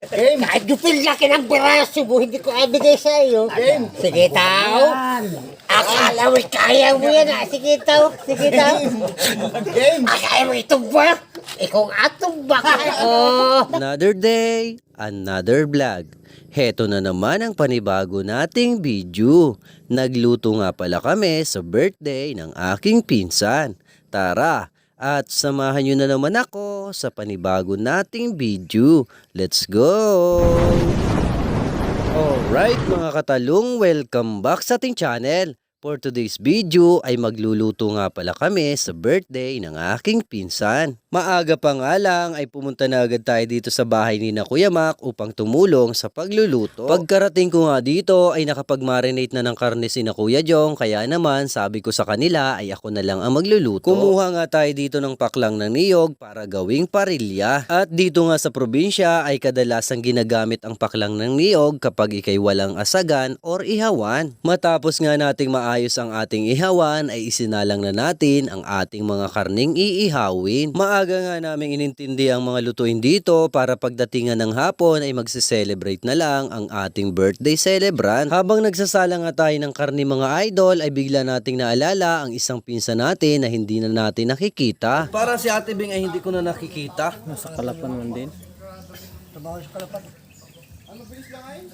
Game. Kahit gupil laki ng braso mo, hindi ko ibigay sa iyo. Game. Sige, tao. Akala mo kaya mo yan, ah. Sige, tao. Sige, tao. Game. Akala mo itumbak. Ikaw ang atumbak. Oh. Another day, another vlog. Heto na naman ang panibago nating video. Nagluto nga pala kami sa birthday ng aking pinsan. Tara, at samahan nyo na naman ako sa panibago nating video. Let's go! Alright mga katalong, welcome back sa ating channel. For today's video ay magluluto nga pala kami sa birthday ng aking pinsan. Maaga pa nga lang ay pumunta na agad tayo dito sa bahay ni na Kuya Mac upang tumulong sa pagluluto. Pagkarating ko nga dito ay nakapag-marinate na ng karne si na Kuya Jong kaya naman sabi ko sa kanila ay ako na lang ang magluluto. Kumuha nga tayo dito ng paklang ng niyog para gawing parilya. At dito nga sa probinsya ay kadalasang ginagamit ang paklang ng niyog kapag ikay walang asagan or ihawan. Matapos nga nating maayos ang ating ihawan ay isinalang na natin ang ating mga karning iihawin. Maaga nga naming inintindi ang mga lutuin dito para pagdatingan ng hapon ay magse-celebrate na lang ang ating birthday celebrant. Habang nagsasala nga tayo ng karni mga idol ay bigla nating naalala ang isang pinsan natin na hindi na natin nakikita. Parang si Ate Bing ay hindi ko na nakikita. Nasa kalapan man din.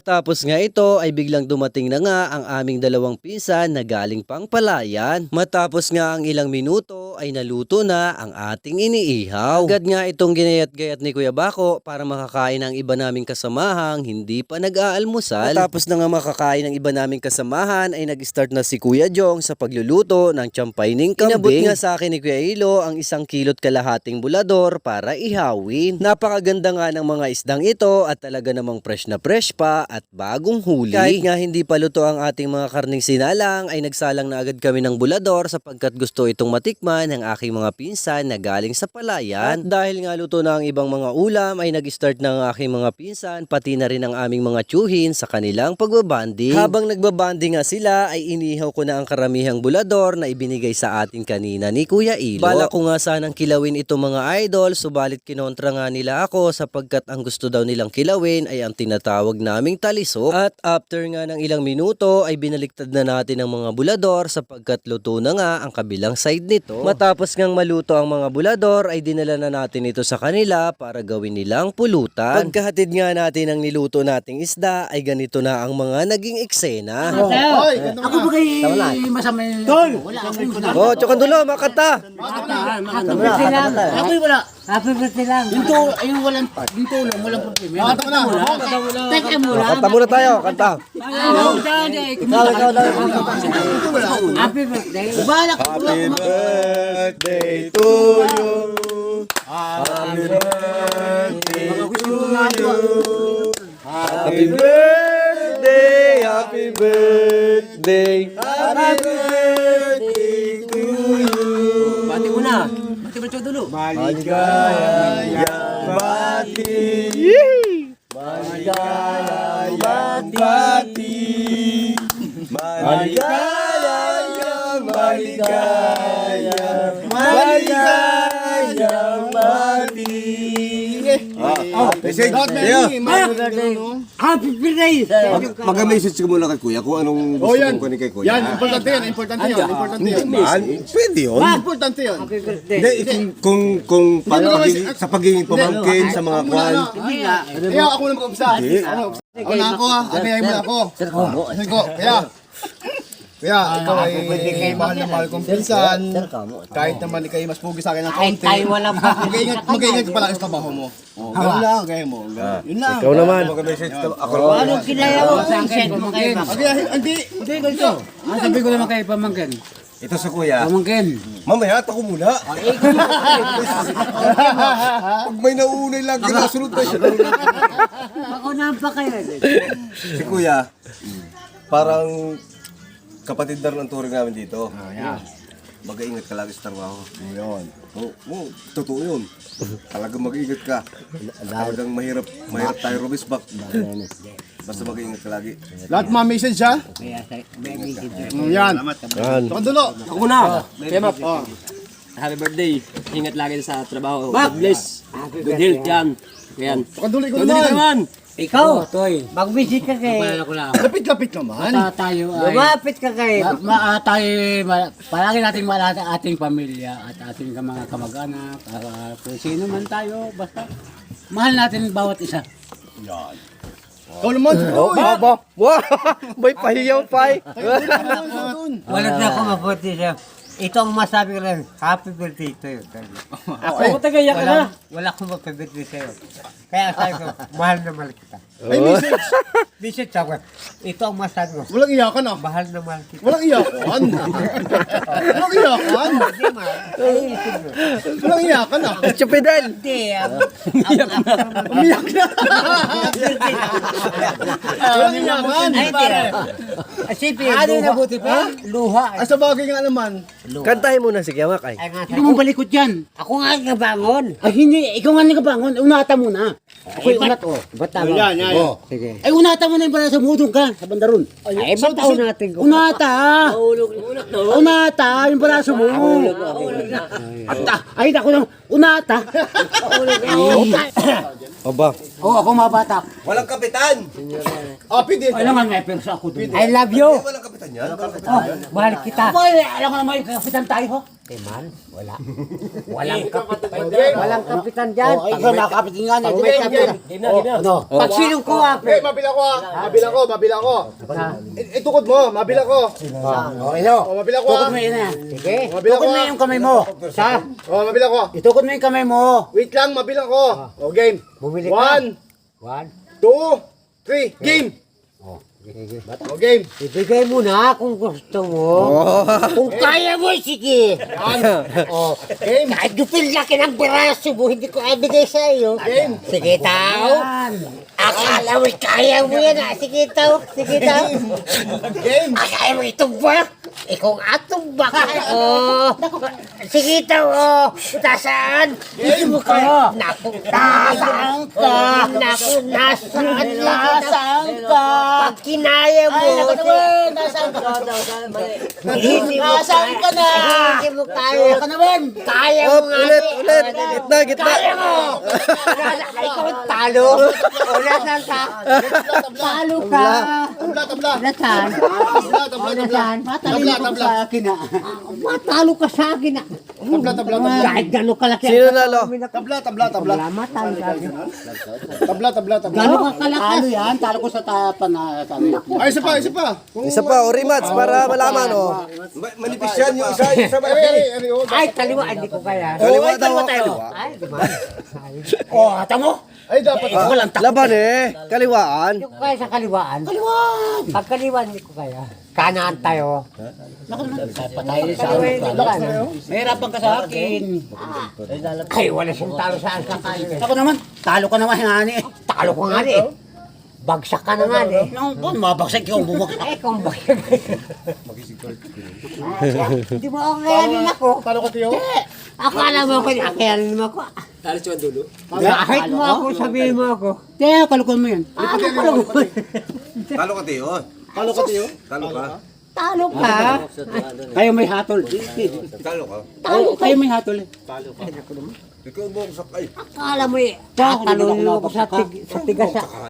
Tapos nga ito ay biglang dumating na nga ang aming dalawang pinsan na galing pang palayan. Matapos nga ang ilang minuto ay naluto na ang ating iniihaw. Agad nga itong ginayat-gayat ni Kuya Bako para makakain ang iba naming kasamahang hindi pa nag-aalmusal. Matapos na nga makakain ang iba naming kasamahan ay nag-start na si Kuya Jong sa pagluluto ng champay ning kambing. Inabot nga sa akin ni Kuya Ilo ang isang kilot kalahating bulador para ihawin. Napakaganda nga ng mga isdang ito at talaga namang fresh na fresh pa at bagong huli. Kahit nga hindi pa luto ang ating mga karning sinalang ay nagsalang na agad kami ng bulador sapagkat gusto itong matikman ng aking mga pinsan na galing sa palayan. At dahil nga luto na ang ibang mga ulam ay nag-start na ang aking mga pinsan pati na rin ang aming mga tsuhin sa kanilang pagbabanding. Habang nagbabanding nga sila ay inihaw ko na ang karamihang bulador na ibinigay sa atin kanina ni Kuya Ilo. Bala ko nga sanang kilawin ito mga idol subalit kinontra nga nila ako sapagkat ang gusto daw nilang kilawin ay ang tinatawag naming talisok. At after nga ng ilang minuto ay binaliktad na natin ang mga bulador sapagkat luto na nga ang kabilang side nito. Matapos ngang maluto ang mga bulador ay dinala na natin ito sa kanila para gawin nilang pulutan. Pagkahatid nga natin ang niluto nating isda ay ganito na ang mga naging eksena. Ako ba kay masama yung... Tol! Wala akong Oh, tsokandulo, makanta! Happy birthday lang. Ako wala. Happy birthday lang. Yung to, yung walang, yung tulong, walang problema. Kanta mo na. Teka mo lang. Kanta muna tayo, kanta. Happy birthday. Balak ko. birthday to you. Happy birthday, happy birthday, happy birthday Bati mo dulo. Maligaya, bati. Maligaya, bati. Maligaya, maligaya, maligaya, bati. Message. Happy birthday. Happy birthday. Mag-message ka muna kay Kuya kung anong gusto mong kunin kay Kuya. Yan, importante yan, importante yan, importante yan. Man, pwede yun. Importante yan. Happy birthday. Hindi, kung, kung, kung paano pagiging- sa pagiging pamangkin sa mga kwan. Hindi nga. Kaya ako na mag-umsa. Ako na Ako na ako ha. Agayahin mo na ako. Sige ko. Kaya. Kaya, ikaw ay mahal na mahal kong pinsan. Kahit naman ikay mas pugi sa akin ng Kahit kaunti. tayo walang Mag-iingat, mag-iingat ka pala sa trabaho mo. Oh, ganun lang, gaya mo. Ganun. Yun lang. Ikaw naman. Ako naman. Ano kinaya mo? Kayo. Agayahin, hindi. Hindi, ganito. Ang sabi ko naman kay Pamangkin. Ito sa Kuya. Pamangkin. Mamaya, ako muna. Pag may naunay lang, kinasunod na siya. Na pa kayo. Si Kuya, parang kapatid na rin ang turing namin dito. Mag-iingat ka lagi sa trabaho. Yun. Oo, oh, totoo yun. Talagang mag-iingat ka. Talagang mahirap, mahirap tayo rumisbak. Basta mag-iingat ka lagi. Lahat mga message ha. Mm, Yan. Ito dulo. Ako muna. Kaya map. Happy birthday. Ingat lagi sa trabaho. God bless. Good health yan. Yan. Ko Tuloy ka naman. Ikaw, Oh, Toy. mag-visit ka kay... Paalala ko lang. Lapit-lapit naman. Basta tayo ay... Lumapit ka kay... Ma, ma, tayo, ma, palagi natin malata ating pamilya at ating mga kamag-anak, para kung sino man tayo, basta mahal natin bawat isa. Ikaw naman. Oh, baba. Wow! May pahiyaw pa eh. Wala na ako mabuti siya. Ito ang masabi ko lang, happy birthday to you. Ako, tagayak ka na. Wala, akong magpabirthday sa'yo. Kaya sabi ko, mahal na mahal kita. Ay, message. Visit ako. Ito ang masabi ko, Walang iyakan ah. mahal na mahal kita. Walang iyakan. Walang iyakan. Hindi mo. Walang iyakan ah. Chupidel! Hindi, ang... ang- Umiyak na. Walang iyakan. Ay, hindi. Isipin, Ano yung luha. nabuti pa? Luha. Ay, sa bagay nga naman. Kantahin mo na si Kiamak ay. Ay, nga Hindi mo balikot yan. Ako nga nabangon. Ay hindi, ikaw nga nagabangon, unata mo na. Ako yung unat, oh. Ba't tama? Yan, yan, yan. Sige. Ay unata mo na yung pala sa mudong ka, sa bandaron. Ay, ba't tao natin ko? Unata! Unata, yung braso mo. Ata, ay ako lang, unata. Aba. Oo, ako mabatak. Walang kapitan. Ah, pwede. Ay naman, may persa ako dun. I love you. Walang kapitan yan. Mahal kita. Ako, eh, alam ko naman yung kapitan tayo, ho. Eh, man, wala. Walang kapitan. Walang kapitan dyan. Oh, ikaw nakapitin nga na. May kapitan. Ano? Pag sinong ko Okay, mabila ko ah. Mabila ko, mabila ko. Itukod mo, mabila ko. Okay, no. Oh, mabila ko Tukod ah. mo yun na. Sige. Tukod mo ah. yung kamay mo. Sa? Oh, mabila ko. Itukod mo yung kamay mo. Wait lang, mabila ko. Oh, game. Bumili ka. One, One. two, three, game. Oh, game. Ibigay mo na kung gusto mo. Kung kaya mo, sige. oh, Game. kahit gupil laki ng braso mo, hindi ko ibigay sa iyo. Game. Sige, tao. Akala mo, kaya mo yan, ah. Sige, tao. Sige, tao. Game. Akala mo itumbak. Ikaw ang atumbak. Oh. Sige, tao. Oh. Nasaan? Hindi mo ka. Naku, nasaan ka? Naku, nasaan ka? Nasaan ka? Pag kinaya mo. Ay, naku naman. Nasaan ka? Nasaan ka na? Hindi mo kaya. Ka naman. Kaya mo nga. ulit, eh. ulit. Gitna, gitna. Kaya mo. Ikaw ang talo. O nasaan ka? Talo ka. Tabla, tabla. Nasaan? Tabla, tabla, tabla. Nasaan? Matalino Tabla, tabla. sa akin ah. Matalo ka sa akin. ah. Tabla, tabla, tabla. Kahit gano'n kalaki. Sino nalo? Tabla, tabla, tabla. Wala matalo ka. Tabla, tabla, tabla. Gano'n ka kalakas. Talo yan, talo ko sa tapan na. Ay, isa pa, isa pa. Kung Isa pa, o rematch para malaman oh. Ma- Manipis yan yung isa. Yung isa malaki. ay, oh. Kaliwa. Hindi ko kaya. Kaliwa ay, daw. kaliwa tayo. Ay, di ba? Oh, ata mo. Ay, dapat. Ikaw lang takot. Laban eh. Kaliwaan. Hindi ko kaya sa kaliwaan. Kaliwan. Pag kaliwaan, hindi ko kaya. Kanaan tayo. Patay sa hindi ko kaya. Mahirapan ka sa akin. Ay, wala siyang talo sa akin. Ako naman, talo ka naman hani. Talo ko nga eh. Bagsak ka na nga eh. Nung po, mabagsak ikaw bumagsak. Eh, kung bakit. Hindi mo ako kayanin ako. Talo ko, Tiyo. Ako alam mo ko, akayanin mo ako. Kahit mo ako, sabihin mo ako. Kaya kalukon mo yan. Ano ko lang? Talo ka, Teo. Talo ko, Tiyo. Talo ka. Talo ka. Kayo may hatol. Talo ka. Kayo, kayo may hatol. eh. Ikaw mo sakay. Akala mo eh, mo ako sa, tig, sa tigas